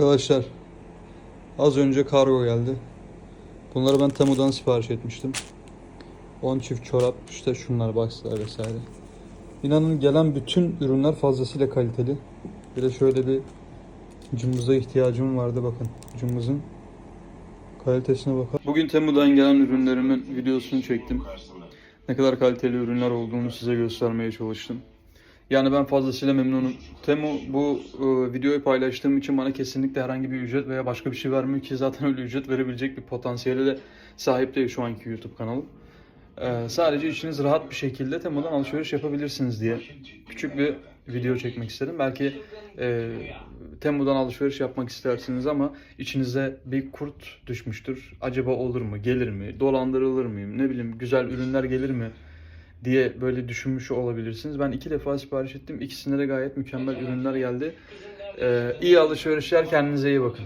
Arkadaşlar az önce kargo geldi. Bunları ben Temu'dan sipariş etmiştim. 10 çift çorap işte şunlar boxlar vesaire. İnanın gelen bütün ürünler fazlasıyla kaliteli. Bir de şöyle bir cımbıza ihtiyacım vardı bakın. Cımbızın kalitesine bakın. Bugün Temu'dan gelen ürünlerimin videosunu çektim. Ne kadar kaliteli ürünler olduğunu size göstermeye çalıştım. Yani ben fazlasıyla memnunum. Temu bu e, videoyu paylaştığım için bana kesinlikle herhangi bir ücret veya başka bir şey vermiyor ki zaten öyle ücret verebilecek bir potansiyele de sahip değil şu anki YouTube kanalı. E, sadece içiniz rahat bir şekilde Temu'dan alışveriş yapabilirsiniz diye küçük bir video çekmek istedim. Belki e, Temu'dan alışveriş yapmak istersiniz ama içinize bir kurt düşmüştür. Acaba olur mu, gelir mi, dolandırılır mıyım, ne bileyim güzel ürünler gelir mi? Diye böyle düşünmüş olabilirsiniz. Ben iki defa sipariş ettim. İkisinde de gayet mükemmel ürünler geldi. Ee, iyi alışverişler. Kendinize iyi bakın.